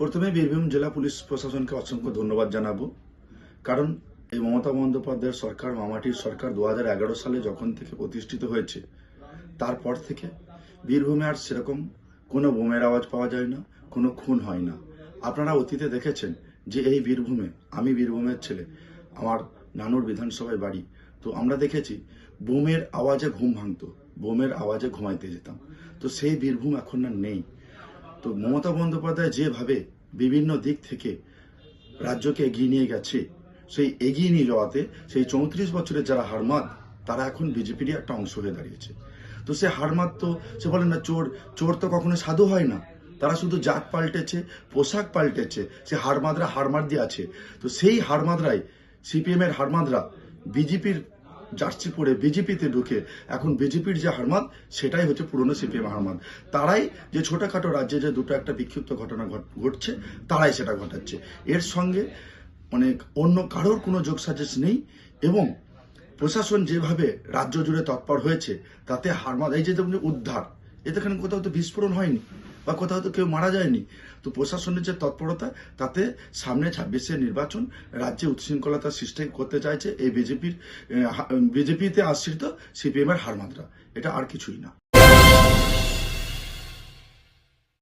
প্রথমে বীরভূম জেলা পুলিশ প্রশাসনকে অসংখ্য ধন্যবাদ জানাব। কারণ এই মমতা বন্দ্যোপাধ্যায়ের সরকার, মামাটির সরকার দু হাজার এগারো সালে যখন থেকে প্রতিষ্ঠিত হয়েছে, তারপর থেকে বীরভূমে আর সেরকম কোনো বোমের আওয়াজ পাওয়া যায় না, কোনো খুন হয় না। আপনারা অতীতে দেখেছেন যে এই বীরভূমে, আমি বীরভূমের ছেলে, আমার নানুর বিধানসভায় বাড়ি, তো আমরা দেখেছি বোমের আওয়াজে ঘুম ভাঙতো, বোমের আওয়াজে ঘুমাইতে যেতাম। তো সেই বীরভূম এখন আর নেই। তো মমতা বন্দ্যোপাধ্যায় যেভাবে বিভিন্ন দিক থেকে রাজ্যকে এগিয়ে নিয়ে গেছে, সেই এগিয়ে নিয়ে যাওয়াতে সেই চৌত্রিশ বছরের যারা হারমাদ, তারা এখন বিজেপিরই একটা অংশ হয়ে দাঁড়িয়েছে। তো সে হারমাদ তো, সে বলে না, চোর চোর তো কখনো সাধু হয় না। তারা শুধু জাত পাল্টেছে, পোশাক পাল্টেছে, সে হারমাদরা হারমাদ দিয়ে আছে। তো সেই হারমাদরাই, সিপিএমের হারমাদরা, বিজেপির জার্সি পরে বিজেপিতে ঢুকে এখন বিজেপির যে হারমাদ সেটাই হচ্ছে পুরনো সিপিএম হারমাদ তারাই যে ছোটখাটো রাজ্যে যে দুটো একটা বিক্ষিপ্ত ঘটনা ঘট- ঘটছে, তারাই সেটা ঘটাচ্ছে। এর সঙ্গে মানে অন্য কারোর কোনো যোগসাজেশ নেই এবং প্রশাসন যেভাবে রাজ্য জুড়ে তৎপর হয়েছে, তাতে হারমাদ, এই যে উদ্ধার, এতে কোথাও তো বিস্ফোরণ হয়নি। বা কোথাও তো কেউ মারা যায়নি। তো প্রশাসনের যে তৎপরতা, তাতে সামনে ছাব্বিশের নির্বাচন রাজ্যে উচ্ছৃঙ্খলতা সৃষ্টি করতে চাইছে এই বিজেপির বিজেপিতে আশ্রিত সিপিএম এর হারমাত্রা এটা আর কিছুই না।